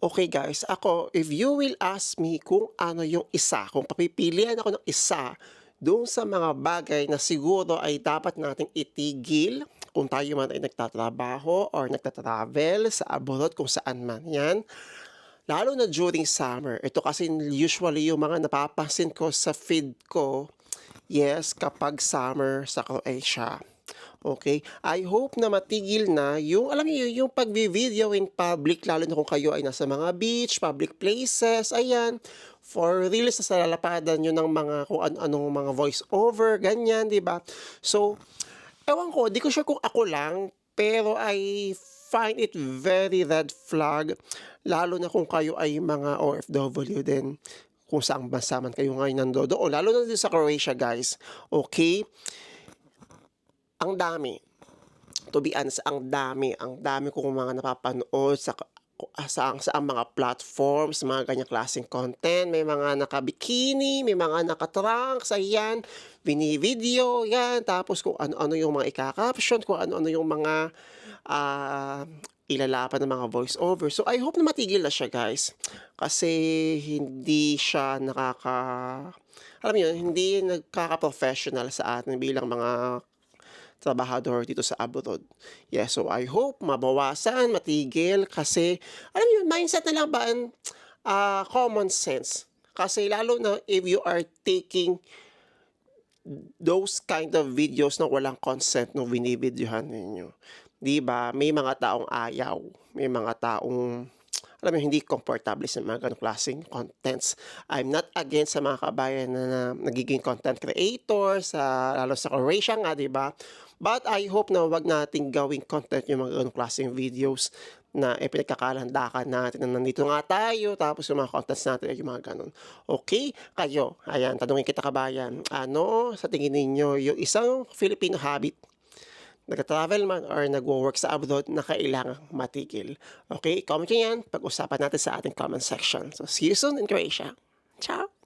Okay guys, ako, if you will ask me kung ano yung isa, kung papipilian ako ng isa doon sa mga bagay na siguro ay dapat nating itigil kung tayo man ay nagtatrabaho or nagtatravel sa abroad kung saan man yan. Lalo na during summer. Ito kasi usually yung mga napapansin ko sa feed ko, yes, kapag summer sa Croatia. Okay? I hope na matigil na yung, alam niyo, yung pag-video in public, lalo na kung kayo ay nasa mga beach, public places, ayan, for reels na lalapadan nyo ng mga, kung ano-anong mga voice over, ganyan, di ba? So, ewan ko, di ko sure kung ako lang, pero I find it very red flag, lalo na kung kayo ay mga OFW din, kung saan bansa man kayo ngayon nandoon, o lalo na din sa Croatia, guys. Okay? Ang dami. To be honest, ang dami, ang dami kong mga napapanood sa sa, sa ang mga platforms, mga ganyang klaseng content. May mga naka-bikini, may mga naka-trunks, ayan, bini-video, yan. Tapos kung ano-ano yung mga ika-caption, kung ano-ano yung mga ah, ilalapan ng mga voice over. So, I hope na matigil na siya, guys. Kasi hindi siya nakaka... Alam yun, hindi nagkaka-professional sa atin bilang mga trabahador dito sa abroad. Yeah, so I hope mabawasan, matigil kasi alam niyo, mindset na lang ba and ah, common sense. Kasi lalo na if you are taking those kind of videos na walang consent no binibidyohan ninyo. 'Di ba? May mga taong ayaw, may mga taong alam mo, hindi komportable sa mga ganong klaseng contents. I'm not against sa mga kabayan na, na nagiging content creator, sa, lalo sa Croatia nga, di ba? But I hope na wag nating gawing content yung mga ganong klaseng videos na eh, pinagkakalandakan natin na nandito nga tayo, tapos yung mga contents natin ay yung mga ganon. Okay? Kayo, ayan, tanungin kita kabayan, ano sa tingin ninyo yung isang Filipino habit nag-travel man or nag-work sa abroad na kailangang matigil. Okay, comment nyo yan. Pag-usapan natin sa ating comment section. So, see you soon in Croatia. Ciao!